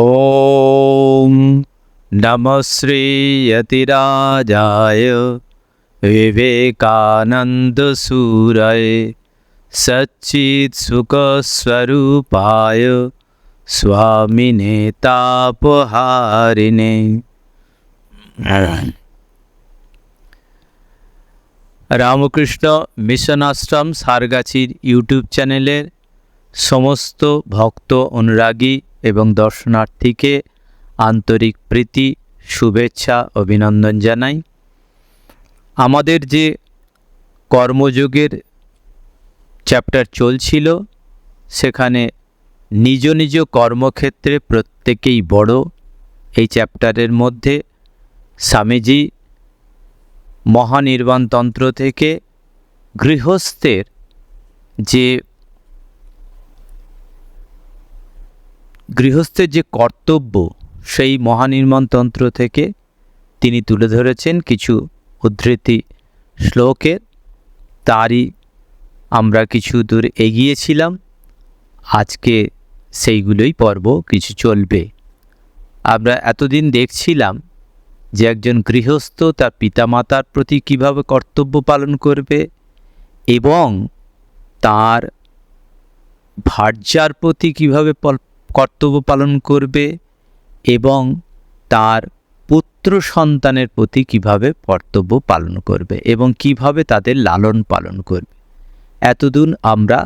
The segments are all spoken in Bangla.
ॐ नमः श्रीयतिराजाय विवेकानन्दसूरय सच्चित्सुखस्वरूपाय स्वामिने तापहारिणे রামকৃষ্ণ মিশন আশ্রম সারগাছির ইউটিউব চ্যানেলের সমস্ত ভক্ত অনুরাগী এবং দর্শনার্থীকে আন্তরিক প্রীতি শুভেচ্ছা অভিনন্দন জানাই আমাদের যে কর্মযোগের চ্যাপ্টার চলছিল সেখানে নিজ নিজ কর্মক্ষেত্রে প্রত্যেকেই বড়। এই চ্যাপ্টারের মধ্যে স্বামীজি মহানির্বাণতন্ত্র থেকে গৃহস্থের যে গৃহস্থের যে কর্তব্য, সেই মহানির্মাণতন্ত্র থেকে তিনি তুলে ধরেছেন কিছু উদ্ধৃতি শ্লোকের তারই আমরা কিছু দূর এগিয়েছিলাম। আজকে সেইগুলোই পর্ব কিছু চলবে। আমরা এতদিন দেখছিলাম যে একজন গৃহস্থ তার পিতামাতার প্রতি কীভাবে কর্তব্য পালন করবে এবং তার ভার্যার প্রতি কীভাবে কর্তব্য পালন করবে এবং তার পুত্র সন্তানের প্রতি কীভাবে কর্তব্য পালন করবে এবং কীভাবে তাদের লালন পালন করবে। এতদিন আমরা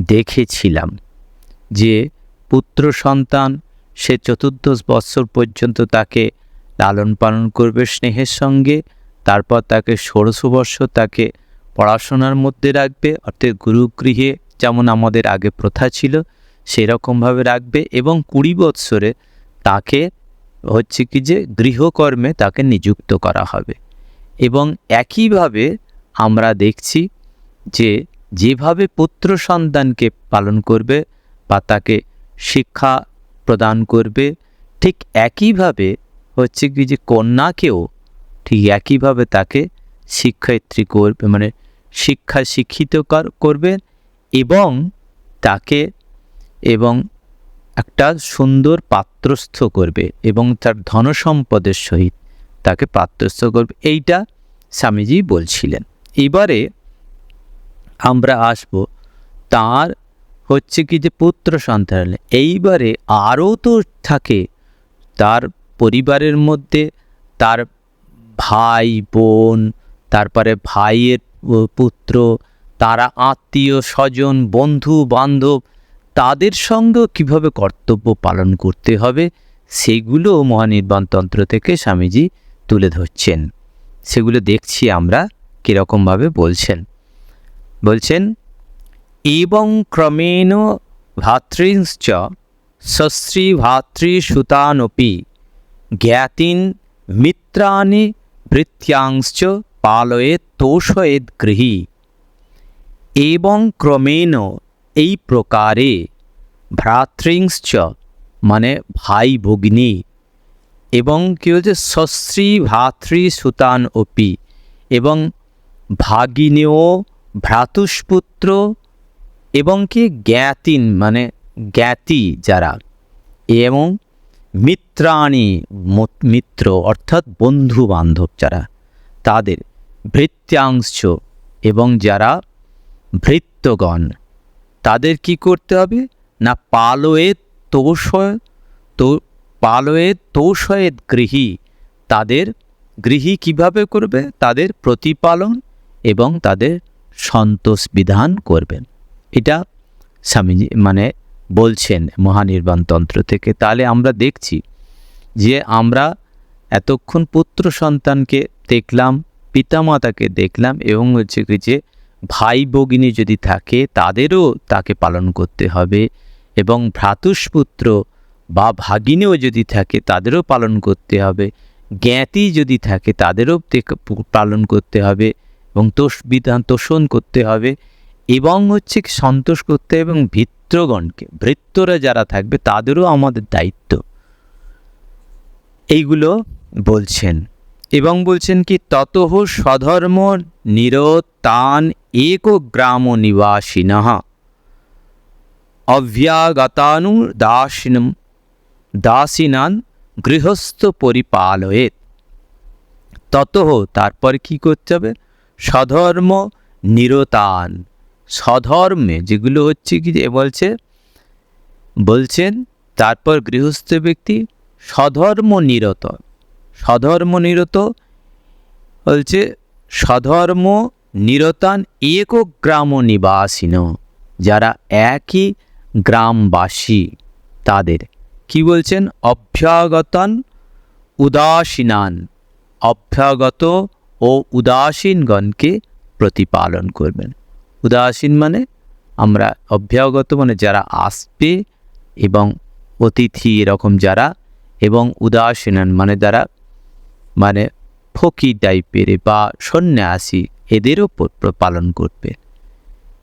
দেখেছিলাম যে পুত্র সন্তান, সে চতুর্দশ বৎসর পর্যন্ত তাকে লালন পালন করবে স্নেহের সঙ্গে, তারপর তাকে ষোড়শ বর্ষ তাকে পড়াশোনার মধ্যে রাখবে, অর্থাৎ গুরুগৃহে যেমন আমাদের আগে প্রথা ছিল, সেরকমভাবে রাখবে এবং কুড়ি বৎসরে তাকে হচ্ছে কি যে গৃহকর্মে তাকে নিযুক্ত করা হবে। এবং একইভাবে আমরা দেখছি যে যেভাবে পুত্র সন্তানকে পালন করবে বা তাকে শিক্ষা প্রদান করবে। ঠিক একইভাবে হচ্ছে কি যে কন্যাকেও ঠিক একইভাবে তাকে শিক্ষয়িত্রী করবে মানে শিক্ষা শিক্ষিত করবে এবং তাকে এবং একটা সুন্দর পাত্রস্থ করবে এবং তার ধনসম্পদের সহিত তাকে পাত্রস্থ করবে। এইটা স্বামীজি বলছিলেন। এবারে আমরা আসব তার হচ্ছে কি যে পুত্র সন্তান। এইবারে আরও তো থাকে তার পরিবারের মধ্যে তার ভাই, বোন, তারপরে ভাইয়ের পুত্র, তারা আত্মীয় স্বজন, বন্ধু, বান্ধব, তাদের সঙ্গেও কীভাবে কর্তব্য পালন করতে হবে, সেগুলো মহানির্বাণতন্ত্র থেকে স্বামীজি তুলে ধরছেন। সেগুলো দেখছি আমরা কীরকমভাবে বলছেন। বলছেন এবং ক্রমেণ ভাতৃশ্চ সশ্রী ভাতৃসুতানপি জ্ঞাতিন মিত্রাণি ভৃত্যাংশ্চ পালয়েত তোষয়েদ গৃহী। এবং ক্রমেণ এই প্রকারে ভ্রাতৃংশ্চ মানে ভাই ভগ্নী এবং কী হচ্ছে সশ্রী ভাতৃ সুতান অপি এবং ভাগিনেয় ভ্রাতুষ্পুত্র এবং কি জ্ঞাতিন মানে জ্ঞাতি যারা। এবং মিত্রাণী মিত্র, অর্থাৎ বন্ধু বান্ধব যারা, তাদের ভৃত্যাংশ এবং যারা ভৃত্যগণ, তাদের কি করতে হবে? না পালয়ে তোষয়, তো, পালয়ে তোষয়েদ গৃহী, তাদের গৃহী কীভাবে করবে? তাদের প্রতিপালন এবং তাদের সন্তোষ বিধান করবেন। এটা স্বামীজি মানে বলছেন মহানির্বাণতন্ত্র থেকে। তাহলে আমরা দেখছি যে আমরা এতক্ষণ পুত্র সন্তানকে দেখলাম, পিতামাতাকে দেখলাম এবং হচ্ছে কি যে ভাই ভগিনী যদি থাকে তাদেরও তাকে পালন করতে হবে এবং ভ্রাতুষ্পুত্র বা ভাগিনীও যদি থাকে তাদেরও পালন করতে হবে। জ্ঞাতি যদি থাকে তাদেরও পালন করতে হবে এবং তোষ বিধান তোষণ করতে হবে। এবং হচ্ছে সন্তোষ করতে এবং ভিত্রগণকে ভৃত্যরা যারা থাকবে তাদেরও আমাদের দায়িত্ব। এইগুলো বলছেন। এবং বলছেন কি ততহ স্বধর্ম নিরতান এক গ্রাম নিবাসিন অভ্যাগতানু দাসিনম, দাসিনান গৃহস্থ পরিপালয়েত। ততহ তারপর কি করতে হবে? স্বধর্ম নিরতান স্বধর্মে, যেগুলো হচ্ছে কি যে বলছে, বলছেন, তারপর গৃহস্থ ব্যক্তি স্বধর্ম নিরত স্বধর্ম নিরত বলছে স্বধর্ম নিরতান এক গ্রাম নিবাসীন যারা একই গ্রামবাসী, তাদের কি বলছেন? অভ্যাগতান উদাসীনান, অভ্যাগত ও উদাসীনগণকে প্রতিপালন করবেন। উদাসীন মানে আমরা অভ্যাগত মানে যারা আসবে এবং অতিথি এরকম যারা এবং উদাসীনান মানে যারা মানে ফকির টাইপের বা সন্ন্যাসী এদেরও পালন করবে।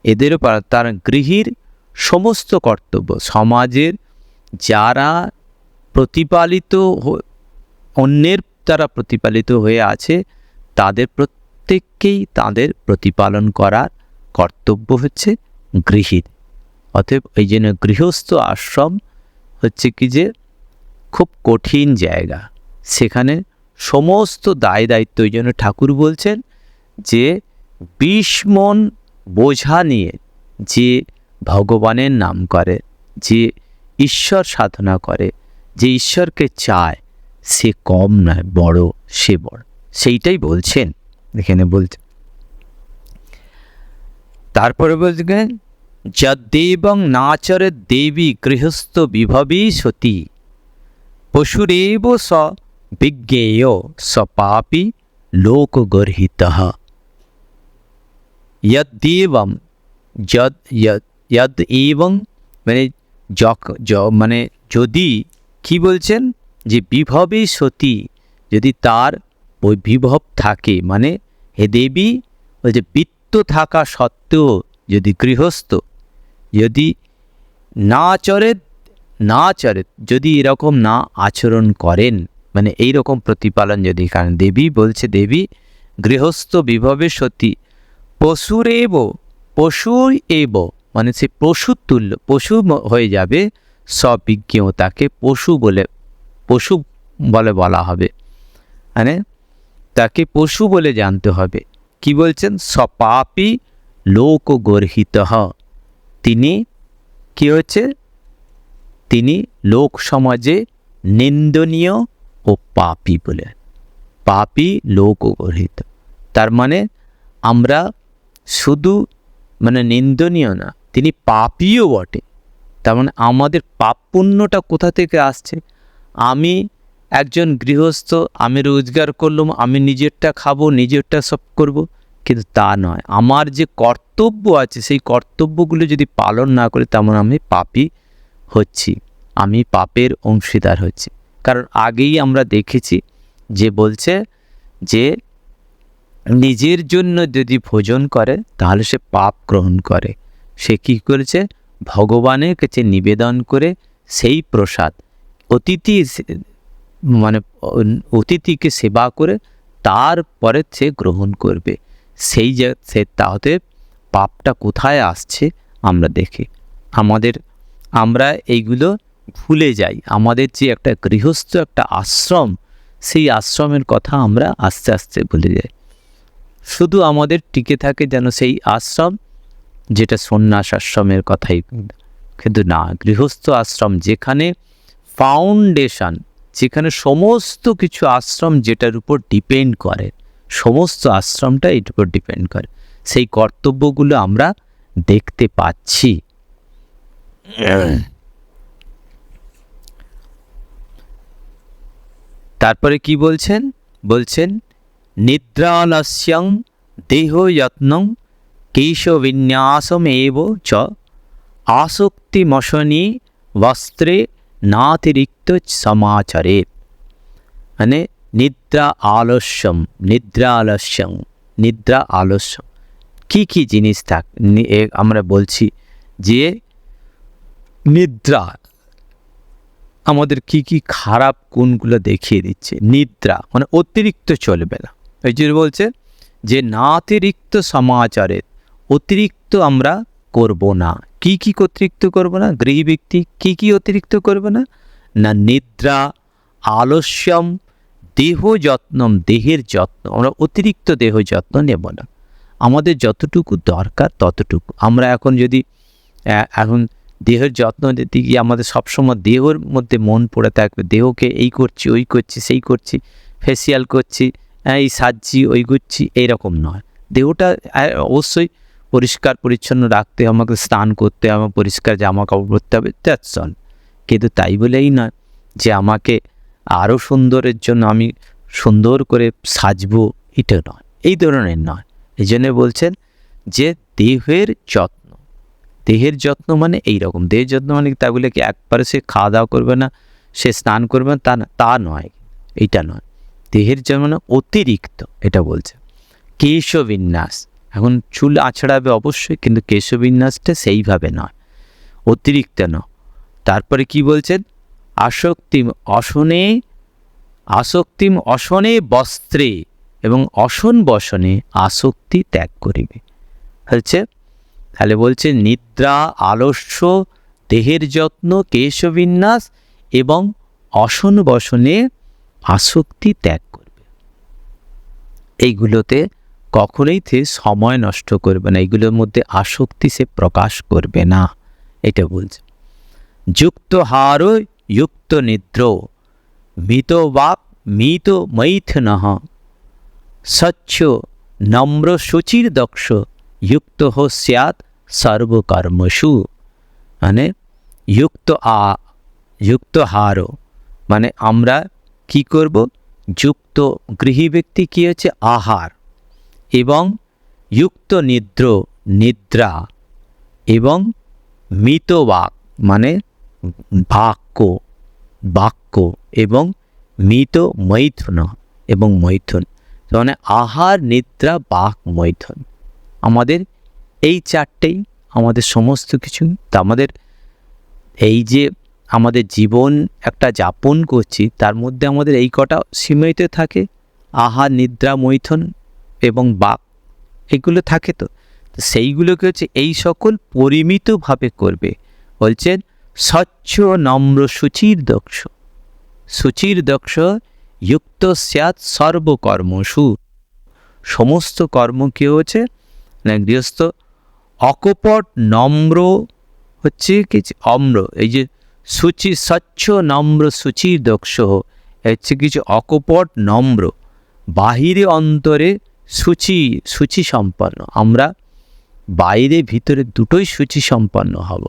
এদেরও তার গৃহীর সমস্ত কর্তব্য, সমাজের যারা প্রতিপালিত অন্যের দ্বারা প্রতিপালিত হয়ে আছে, তাদের প্রত্যেককেই তাদের প্রতিপালন করার কর্তব্য হচ্ছে গৃহীর অতএব এই জন্য গৃহস্থ আশ্রম হচ্ছে কি যে খুব কঠিন জায়গা। সেখানে সমস্ত দায় দায়িত্ব ওই জন্য ঠাকুর বলছেন যে বিশ মন বোঝা নিয়ে যে ভগবানের নাম করে, যে ঈশ্বর সাধনা করে, যে ঈশ্বরকে চায়, সে কম নয়, বড়, সে বড়। সেইটাই বলছেন। এখানে বলছেন তারপরে বলছেন যদ্দেবং নাচরে দেবী গৃহস্থ বিভবী সতী। পশুরেব স বিজ্ঞেয় স পাপি লোকগর্হিত। যদ্দেবম যদ যদ এবং মানে যক মানে যদি কি বলছেন? যে বিভবে সতী, যদি তার ওই বিভব থাকে মানে হে দেবী, ওই যে বৃত্ত থাকা সত্ত্বেও যদি গৃহস্থ যদি না চরে না চরে, যদি এরকম না আচরণ করেন মানে এই রকম প্রতিপালন যদি কারণ দেবী বলছে, দেবী, গৃহস্থ বিভবে সতী, পশুরেব পশু এব মানে সে পশু তুল্য, পশু হয়ে যাবে সবিজ্ঞ তাকে পশু বলে পশু বলে বলা হবে। মানে তাকে পশু বলে জানতে হবে। কি বলছেন? সপাপি লোক গর্হিত তিনি কি হচ্ছে? তিনি লোক সমাজে নিন্দনীয় ও পাপি বলে। পাপী লোক গর্হিত তার মানে আমরা শুধু মানে নিন্দনীয় না, তিনি পাপিও বটে। তার মানে আমাদের পাপ পুণ্যটা কোথা থেকে আসছে? আমি একজন গৃহস্থ, আমি রোজগার করলাম, আমি নিজেরটা খাব, নিজেরটা সব করব। কিন্তু তা নয়। আমার যে কর্তব্য আছে, সেই কর্তব্যগুলো যদি পালন না করি, তেমন আমি পাপী হচ্ছি। আমি পাপের অংশীদার হচ্ছি। কারণ আগেই আমরা দেখেছি যে বলছে যে, নিজের জন্য যদি ভোজন করে, তাহলে সে পাপ গ্রহণ করে। সে কি করেছে? ভগবানের কাছে নিবেদন করে সেই প্রসাদ। অতিথি মানে অতিথিকে সেবা করে তারপরে সে গ্রহণ করবে। সেই যে, সে তাহলে পাপটা কোথায় আসছে আমরা দেখি। আমাদের, আমরা এইগুলো ভুলে যাই। আমাদের যে একটা গৃহস্থ একটা আশ্রম, সেই আশ্রমের কথা আমরা আস্তে আস্তে ভুলে যাই। শুধু আমাদের টিকে থাকে যেন সেই আশ্রম, যেটা সন্ন্যাস আশ্রমের কথাই কিন্তু না। গৃহস্থ আশ্রম যেখানে ফাউন্ডেশন যেখানে সমস্ত কিছু আশ্রম যেটার উপর ডিপেন্ড করে, সমস্ত আশ্রমটা এটার উপর ডিপেন্ড করে। সেই কর্তব্যগুলো আমরা দেখতে পাচ্ছি। তারপরে কি বলছেন? বলছেন, নিদ্রালস্যং দেহযত্নং কেশবিন্যাসমেব চ। আসক্তিমশনি বস্ত্রে নাতিরিক্ত সমাচারে মানে নিদ্রা আলস্যম নিদ্রা আলস্যম নিদ্রা আলস্যম কী কী জিনিস থাক নি- আমরা বলছি যে নিদ্রা আমাদের কি কি খারাপ গুণগুলো দেখিয়ে দিচ্ছে, নিদ্রা মানে অতিরিক্ত চলবে না। এই জন্য বলছে যে নাতিরিক্ত সমাচারের অতিরিক্ত আমরা করব না। কি কি অতিরিক্ত করব না? গৃহী ব্যক্তি কি কি অতিরিক্ত করবে না? না নিদ্রা, আলস্যম, দেহ যত্নম, দেহের যত্ন। আমরা অতিরিক্ত দেহ যত্ন নেব না। আমাদের যতটুকু দরকার ততটুকু। আমরা এখন যদি এখন দেহের যত্ন নিতে গিয়ে আমাদের সবসময় দেহর মধ্যে মন পড়ে থাকবে। দেহকে এই করছি, ওই করছি, সেই করছি ফেসিয়াল করছি, এই সাজছি, ওই করছি এইরকম নয়। দেহটা অবশ্যই পরিষ্কার, পরিচ্ছন্ন রাখতে, আমাকে স্নান করতে, আমার পরিষ্কার জামা কাপড় পরতে হবে দ্যাটস অল কিন্তু তাই বলেই নয় যে আমাকে আরও সুন্দরের জন্য আমি সুন্দর করে সাজবো, এটা নয়। এই ধরনের নয়। এই জন্য বলছেন যে দেহের যত্ন। দেহের যত্ন মানে এই রকম দেহের যত্ন মানে তা বলে কি একবারে সে খাওয়া দাওয়া করবে না, সে স্নান করবে না, তা না, তা নয়। এইটা নয়। দেহের যত্ন মানে অতিরিক্ত, এটা বলছে। কেশবিন্যাস। এখন চুল আছড়াবে অবশ্যই, কিন্তু কেশবিন্যাসটা সেইভাবে নয়। অতিরিক্ত নয় তারপরে কি বলছেন? আসক্তিম অসনে আসক্তিম অসনে বস্ত্রে এবং অসন বসনে আসক্তি ত্যাগ করিবে। হচ্ছে, তাহলে বলছে, নিদ্রা, আলস্য, দেহের যত্ন কেশবিন্যাস এবং অসন বসনে আসক্তি ত্যাগ করবে। এইগুলোতে কখনোই সে সময় নষ্ট করবে না। এগুলোর মধ্যে আসক্তি সে প্রকাশ করবে না। এটা বলছে। যুক্ত হার, যুক্ত নিদ্র। মিত বাক মিত মৈথন। স্বচ্ছ, নম্র শুচির দক্ষ। যুক্ত হো স্যাৎ সর্বকর্মসু। মানে যুক্ত আ, যুক্ত হারও মানে আমরা কি করব? যুক্ত গৃহী ব্যক্তি কী হচ্ছে? আহার। এবং যুক্ত নিদ্র, নিদ্রা এবং মিতবাক মানে বাক্য বাক্য এবং মিত মৈথুন এবং মৈথুন। মানে আহার, নিদ্রা, বাক, মৈথুন। আমাদের এই চারটেই আমাদের সমস্ত কিছু। তা আমাদের এই যে আমাদের জীবন একটা যাপন করছি, তার মধ্যে আমাদের এই কটা সীমিত থাকে। আহার, নিদ্রা, মৈথুন এবং বাক এগুলো থাকে তো। সেইগুলোকে হচ্ছে এই সকল পরিমিতভাবে করবে। বলছেন, স্বচ্ছ নম্র সুচির দক্ষ। সুচির দক্ষ যুক্ত স্যাৎ সর্বকর্মসু। সমস্ত কর্ম কী হচ্ছে, না, গৃহস্থ অকপট নম্র হচ্ছে কিছু অম্র, এই যে সুচি, স্বচ্ছ নম্র সুচির দক্ষ হচ্ছে কিছু অকপট নম্র। বাহিরে অন্তরে সূচি সূচি সম্পন্ন। আমরা বাইরে ভিতরে দুটোই সূচি সম্পন্ন হব।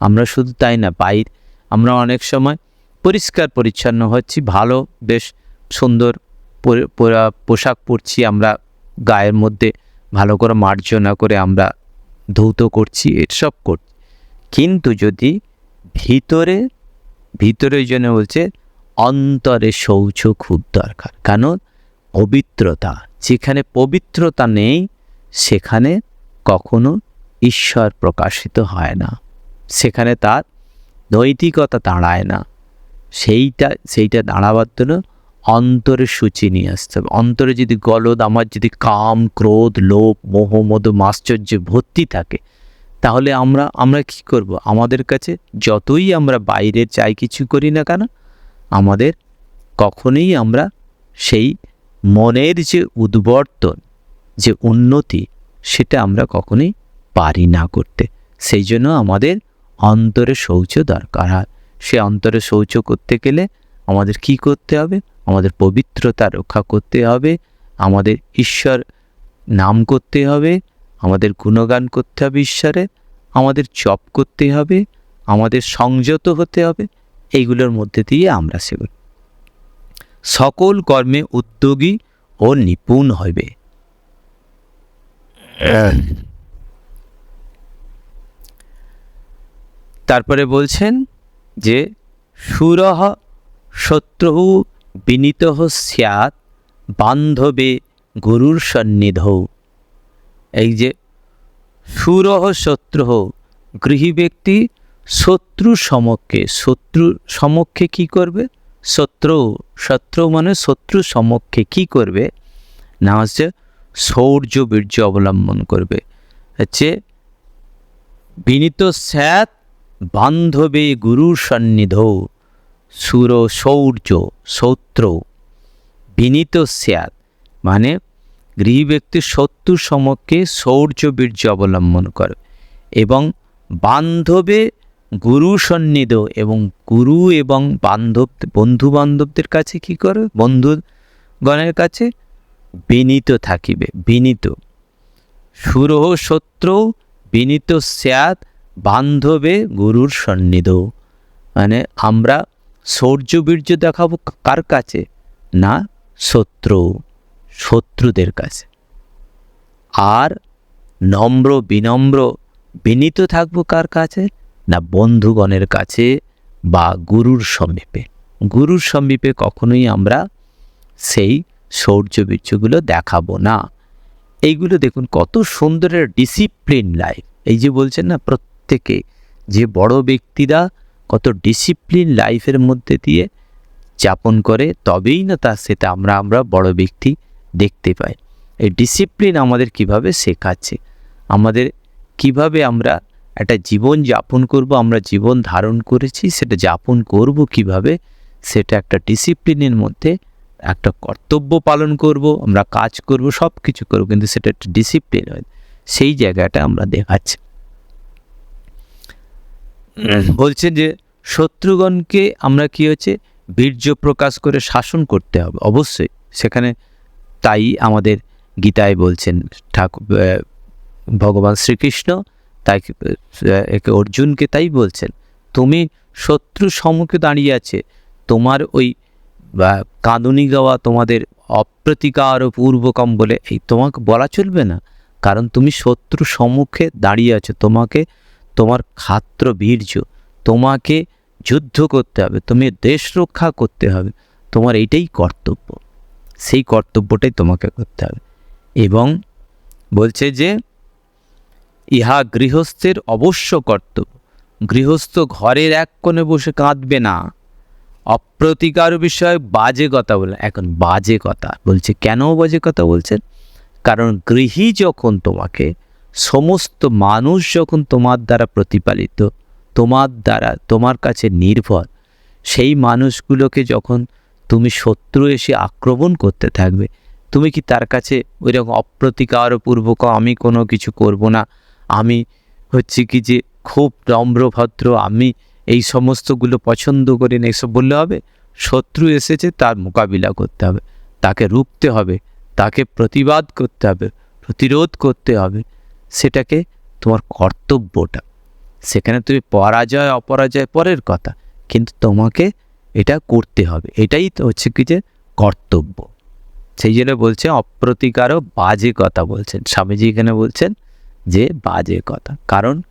আমরা শুধু তাই না, বাইর আমরা অনেক সময় পরিষ্কার পরিচ্ছন্ন হচ্ছি, ভালো, বেশ সুন্দর পোশাক পরছি, আমরা গায়ের মধ্যে ভালো করে মার্জনা করে আমরা ধৌত করছি, এসব করছি। কিন্তু যদি ভিতরে ভিতরে জন্য বলছে, অন্তরে শৌচ খুব দরকার। কারণ পবিত্রতা যেখানে পবিত্রতা নেই, সেখানে কখনো ঈশ্বর প্রকাশিত হয় না। সেখানে তার নৈতিকতা দাঁড়ায় না। সেইটা সেইটা দাঁড়াবার জন্য অন্তরে সূচি নিয়ে আসতে হবে। অন্তরে যদি গলদ, আমার যদি কাম, ক্রোধ, লোভ, মোহ মদ মাশ্চর্য, ভর্তি থাকে, তাহলে আমরা আমরা কি করব? আমাদের কাছে যতই আমরা বাইরে চাই কিছু করি না কেন, আমাদের কখনোই আমরা সেই মনের যে উদ্বর্তন, যে উন্নতি, সেটা আমরা কখনোই পারি না করতে। সেই জন্য আমাদের অন্তরে শৌচ দরকার। হয় সে অন্তরে শৌচ করতে গেলে আমাদের কি করতে হবে? আমাদের পবিত্রতা রক্ষা করতে হবে, আমাদের ঈশ্বর নাম করতে হবে, আমাদের গুণগান করতে হবে ঈশ্বরের আমাদের জপ করতে হবে, আমাদের সংযত হতে হবে, এইগুলোর মধ্যে দিয়ে আমরা সেগুলো সকল কর্মে উদ্যোগী ও নিপুণ হইবে। তারপরে বলছেন যে সুরহ শত্রু বিনীত স্যাৎ বান্ধবে গুরুর সন্নিধৌ। এই যে সুরহ শত্রুহ গৃহী ব্যক্তি শত্রু সমক্ষে শত্রু সমক্ষে কি করবে? শত্রু শত্রু মানে শত্রু সমক্ষে কি করবে? না হচ্ছে শৌর্য বীর্য অবলম্বন করবে। হচ্ছে বিনীত স্যাত বান্ধবে গুরু সন্নিধ সুর শৌর্য সৌত্র বিনীত স্যাত মানে গৃহী ব্যক্তি শত্রু সমক্ষে শৌর্য বীর্য অবলম্বন করে এবং বান্ধবে গুরু সন্নিধ এবং গুরু এবং বান্ধব বন্ধু বান্ধবদের কাছে কি করে? বন্ধুগণের কাছে বিনীত থাকিবে, বিনীত। সুরহ শত্রু, বিনীত স্যাত বান্ধবে গুরুর সন্নিধ। মানে আমরা শৌর্য বীর্য দেখাবো কার কাছে? না, শত্রু, শত্রুদের কাছে। আর নম্র, বিনম্র, বিনীত থাকব কার কাছে? না বন্ধুগণের কাছে বা গুরুর সমীপে। গুরুর সমীপে কখনোই আমরা সেই শৌর্য বীর্যগুলো দেখাবো না। এইগুলো দেখুন, কত সুন্দরের ডিসিপ্লিন লাইফ এই যে বলছেন না, প্রত্যেকে, যে বড় ব্যক্তিরা কত ডিসিপ্লিন লাইফের মধ্যে দিয়ে যাপন করে, তবেই না তার সেটা আমরা আমরা বড় ব্যক্তি দেখতে পাই। এই ডিসিপ্লিন আমাদের কীভাবে শেখাচ্ছে? আমাদের কীভাবে আমরা একটা জীবন যাপন করব, আমরা জীবন ধারণ করেছি, সেটা যাপন করব কীভাবে? সেটা একটা ডিসিপ্লিনের মধ্যে একটা কর্তব্য পালন করব, আমরা কাজ করব সব কিছু করব, কিন্তু সেটা একটা ডিসিপ্লিন হয়। সেই জায়গাটা আমরা দেখাচ্ছি। বলছে যে, শত্রুগণকে আমরা কি হচ্ছে? বীর্য প্রকাশ করে শাসন করতে হবে। অবশ্যই, সেখানে তাই আমাদের গীতায় বলছেন ঠাকুর ভগবান শ্রীকৃষ্ণ তাই একে অর্জুনকে তাই বলছেন, তুমি শত্রু সম্মুখে দাঁড়িয়ে আছে, তোমার ওই কাঁদুনি গাওয়া তোমাদের অপ্রতিকার ও পূর্বকম বলে এই তোমাকে বলা চলবে না, কারণ তুমি শত্রু সম্মুখে দাঁড়িয়ে আছো, তোমাকে, তোমার খাত্র বীর্য, তোমাকে যুদ্ধ করতে হবে, তুমি দেশ রক্ষা করতে হবে, তোমার এইটাই কর্তব্য, সেই কর্তব্যটাই তোমাকে করতে হবে। এবং বলছে যে ইহা গৃহস্থের অবশ্য কর্তব্য। গৃহস্থ ঘরের এক কোণে বসে কাঁদবে না। অপ্রতিকার বিষয়ে বাজে কথা বলে এখন বাজে কথা। বলছে, কেন বাজে কথা বলছেন? কারণ গৃহী যখন তোমাকে, সমস্ত মানুষ যখন তোমার দ্বারা প্রতিপালিত, তোমার দ্বারা, তোমার কাছে নির্ভর, সেই মানুষগুলোকে যখন তুমি শত্রু এসে আক্রমণ করতে থাকবে, তুমি কি তার কাছে ওই রকম অপ্রতিকারপূর্বক আমি কোনো কিছু করব না? আমি হচ্ছে কি যে খুব নম্রভদ্র আমি এই সমস্তগুলো পছন্দ করি না, এসব বললে হবে? শত্রু এসেছে, তার মোকাবিলা করতে হবে। তাকে রুখতে হবে, তাকে প্রতিবাদ করতে হবে, প্রতিরোধ করতে হবে। সেটাকে তোমার কর্তব্যটা। সেখানে তুমি পরাজয়, অপরাজয় পরের কথা, কিন্তু তোমাকে এটা করতে হবে। এটাই তো হচ্ছে কি যে কর্তব্য। সেই জন্য বলছে, অপ্রতিকারও বাজে কথা বলছেন। স্বামীজি এখানে বলছেন যে বাজে কথা। কারণ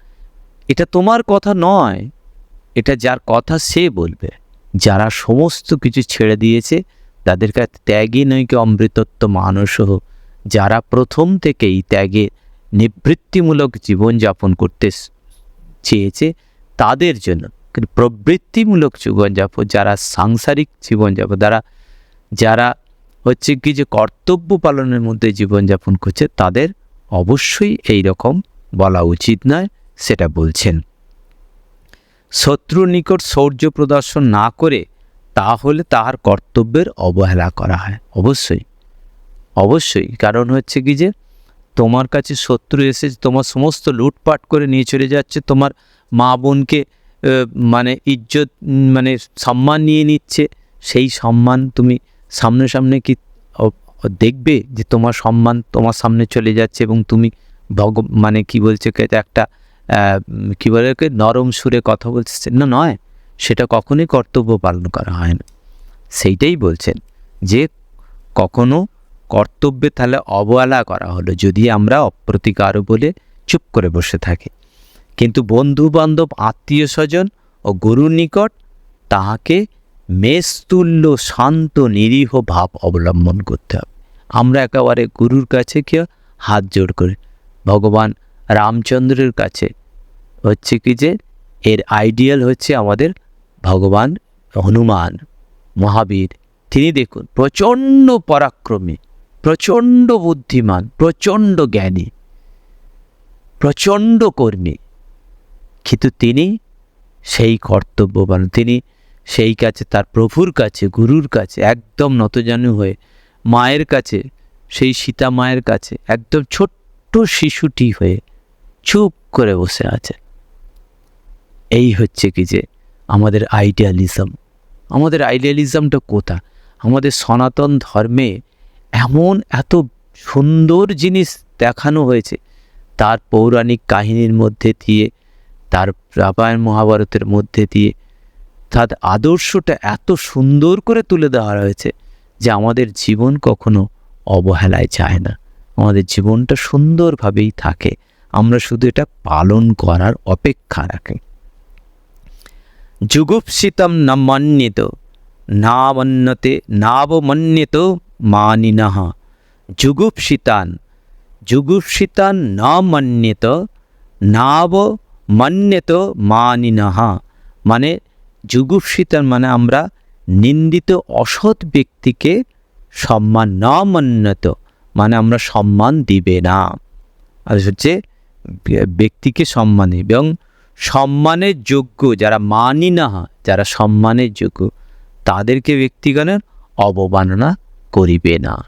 এটা তোমার কথা নয়, এটা যার কথা সে বলবে। যারা সমস্ত কিছু ছেড়ে দিয়েছে, তাদের কাছে ত্যাগই নয়কে অমৃতত্ব মানুষও যারা প্রথম থেকেই ত্যাগে নিবৃত্তিমূলক জীবনযাপন করতে চেয়েছে, তাদের জন্য কিন্তু প্রবৃত্তিমূলক জীবনযাপন, যারা সাংসারিক জীবনযাপন, যারা যারা হচ্ছে কি যে কর্তব্য পালনের মধ্যে জীবনযাপন করছে, তাদের অবশ্যই এই রকম বলা উচিত নয়, সেটা বলছেন। শত্রুর নিকট শৌর্য প্রদর্শন না করে তাহলে তাহার কর্তব্যের অবহেলা করা হয়। অবশ্যই। অবশ্যই। কারণ হচ্ছে কি যে, তোমার কাছে শত্রু এসে তোমার সমস্ত লুটপাট করে নিয়ে চলে যাচ্ছে, তোমার মা বোনকে মানে ইজ্জত মানে সম্মান নিয়ে নিচ্ছে, সেই সম্মান তুমি সামনে সামনে কি দেখবে যে তোমার সম্মান তোমার সামনে চলে যাচ্ছে এবং তুমি ভগ মানে কি বলছে একটা কী বলে নরম সুরে কথা বলছে না নয়, সেটা কখনোই কর্তব্য পালন করা হয় না। সেইটাই বলছেন যে কখনো কর্তব্যে তাহলে অবহেলা করা হলো যদি আমরা অপ্রতিকার বলে চুপ করে বসে থাকি। কিন্তু বন্ধু বান্ধব আত্মীয় স্বজন ও গুরুর নিকট তাহাকে মেস্তুল্য, শান্ত, নিরীহ ভাব অবলম্বন করতে হবে। আমরা একেবারে গুরুর কাছে কে হাত জোড় করে। ভগবান রামচন্দ্রের কাছে। হচ্ছে কি যে, এর আইডিয়াল হচ্ছে আমাদের ভগবান হনুমান, মহাবীর। তিনি দেখুন, প্রচণ্ড পরাক্রমী, প্রচণ্ড বুদ্ধিমান, প্রচণ্ড জ্ঞানী, প্রচণ্ড কর্মী। কিন্তু তিনি সেই কর্তব্যবান, তিনি সেই কাছে, তার প্রভুর কাছে, গুরুর কাছে, একদম নতজানু হয়ে মায়ের কাছে, সেই সীতা মায়ের কাছে, একদম ছোট্ট শিশুটি হয়ে চুপ করে বসে আছে। এই হচ্ছে কি যে আমাদের আইডিয়ালিজম আমাদের আইডিয়ালিজমটা কোথা? আমাদের সনাতন ধর্মে এমন এত সুন্দর জিনিস দেখানো হয়েছে। তার পৌরাণিক কাহিনীর মধ্যে দিয়ে, তার রামায়ণ মহাভারতের মধ্যে দিয়ে, তার আদর্শটা এত সুন্দর করে তুলে দেওয়া হয়েছে। যে আমাদের জীবন কখনো অবহেলায় যায় না। আমাদের জীবনটা সুন্দরভাবেই থাকে। আমরা শুধু এটা পালন করার অপেক্ষা রাখি। যুগুপ্সিতম ন মন্যিত নাবন্যতে নাবমন্যিত মানিনহ যুগুপ্সিতান যুগুপ্সিতান ন মন্যিত, নাব মন্যত মানিনহ মানে যুগুপ্সিতান মানে আমরা নিন্দিত অসৎ ব্যক্তিকে সম্মান ন মন্যত মানে আমরা সম্মান দিবে না। আর হচ্ছে ব্যক্তিকে সম্মান এবং সম্মানের যোগ্য, যারা মানি না, যারা সম্মানের যোগ্য, তাদেরকে ব্যক্তিগণের অবমাননা করিবে না।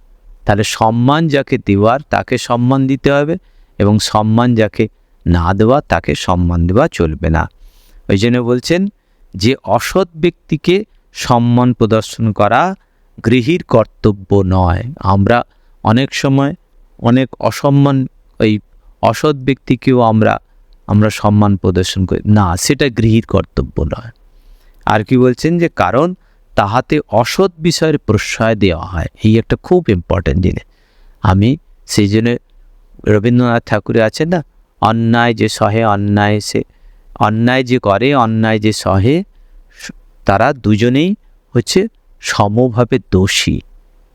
তাহলে সম্মান যাকে দেওয়ার, তাকে সম্মান দিতে হবে এবং সম্মান যাকে না দেওয়া, তাকে সম্মান দেওয়া চলবে না। ওই জন্য বলছেন যে, অসৎ ব্যক্তিকে সম্মান প্রদর্শন করা গৃহীর কর্তব্য নয়। আমরা অনেক সময় অনেক অসম্মান, ওই অসৎ ব্যক্তিকেও আমরা আমরা সম্মান প্রদর্শন করি। না, সেটা গৃহীর কর্তব্য নয়। আর কি বলছেন যে, কারণ তাহাতে অসৎ বিষয়ের প্রশ্রয় দেওয়া হয়। এই একটা খুব ইম্পর্ট্যান্ট জিনিস। আমি সেই জন্য রবীন্দ্রনাথ ঠাকুরে আছেন না, অন্যায় যে সহে অন্যায় সে, অন্যায় যে করে, অন্যায় যে সহে তারা দুজনেই হচ্ছে সমভাবে দোষী।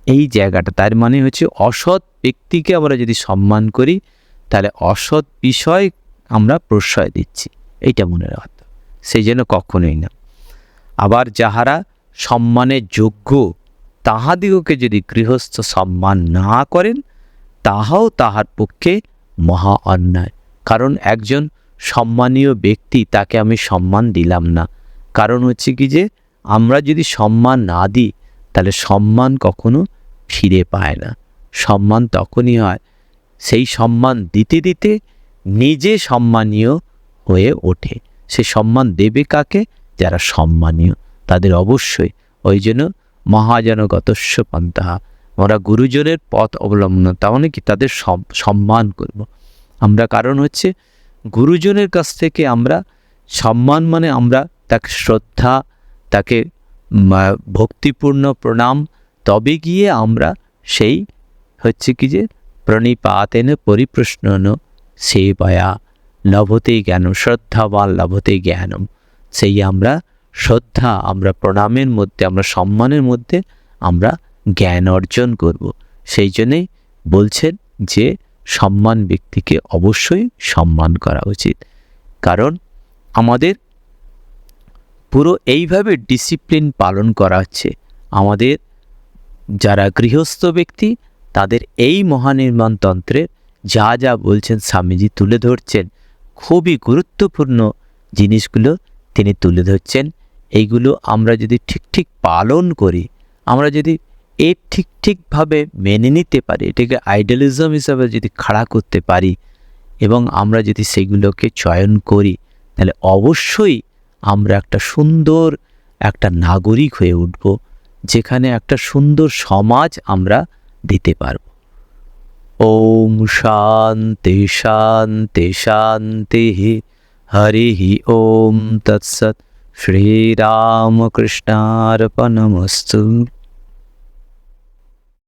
এই জায়গাটা, তার মানে হচ্ছে অসৎ ব্যক্তিকে আমরা যদি সম্মান করি, তাহলে অসৎ বিষয় আমরা প্রশ্রয় দিচ্ছি। এইটা মনে রাখতে সেই জন্য কখনোই না। আবার যাহারা সম্মানের যোগ্য, তাহাদিগকে যদি গৃহস্থ সম্মান না করেন, তাহাও তাহার পক্ষে মহা অন্যায়। কারণ একজন সম্মানীয় ব্যক্তি, তাকে আমি সম্মান দিলাম না। কারণ হচ্ছে কি যে, আমরা যদি সম্মান না দিই, তাহলে সম্মান কখনো ফিরে পায় না। সম্মান তখনই হয়, সেই সম্মান দিতে দিতে নিজে সম্মানীয় হয়ে ওঠে। সে সম্মান দেবে কাকে? যারা সম্মানীয়। তাদের অবশ্যই। ওই জন্য মহাজনগতস্য পন্থা আমরা গুরুজনের পথ অবলম্বন তার মানে কি? তাদের সম্মান করব। আমরা কারণ হচ্ছে, গুরুজনের কাছ থেকে আমরা সম্মান মানে আমরা তাকে শ্রদ্ধা, তাকে ভক্তিপূর্ণ প্রণাম। তবে গিয়ে আমরা সেই হচ্ছে কি যে প্রণিপাতেন পরিপ্রশ্ন সেবয়া। লভতে জ্ঞান শ্রদ্ধাবান লভতে জ্ঞানম। সেই আমরা শ্রদ্ধা, আমরা প্রণামের মধ্যে, আমরা সম্মানের মধ্যে আমরা জ্ঞান অর্জন করব। সেই জন্যেই বলছেন যে সম্মান ব্যক্তিকে অবশ্যই সম্মান করা উচিত। কারণ আমাদের পুরো এইভাবে ডিসিপ্লিন পালন করা হচ্ছে। আমাদের যারা গৃহস্থ ব্যক্তি, তাদের এই মহানির্মাণতন্ত্রের যা যা বলছেন স্বামীজি তুলে ধরছেন, খুবই গুরুত্বপূর্ণ জিনিসগুলো তিনি তুলে ধরছেন। এইগুলো আমরা যদি ঠিক ঠিক পালন করি, আমরা যদি এ ঠিক ঠিকভাবে মেনে নিতে পারি, এটাকে আইডিয়ালিজম হিসাবে যদি খাড়া করতে পারি এবং আমরা যদি সেগুলোকে চয়ন করি, তাহলে অবশ্যই আমরা একটা সুন্দর একটা নাগরিক হয়ে উঠব, যেখানে একটা সুন্দর সমাজ আমরা দিতে পারব। ওম শান্তি শান্তি শান্তি, হরি ওম তৎসৎ। শ্রীরামকৃষ্ণার্পণমস্তু।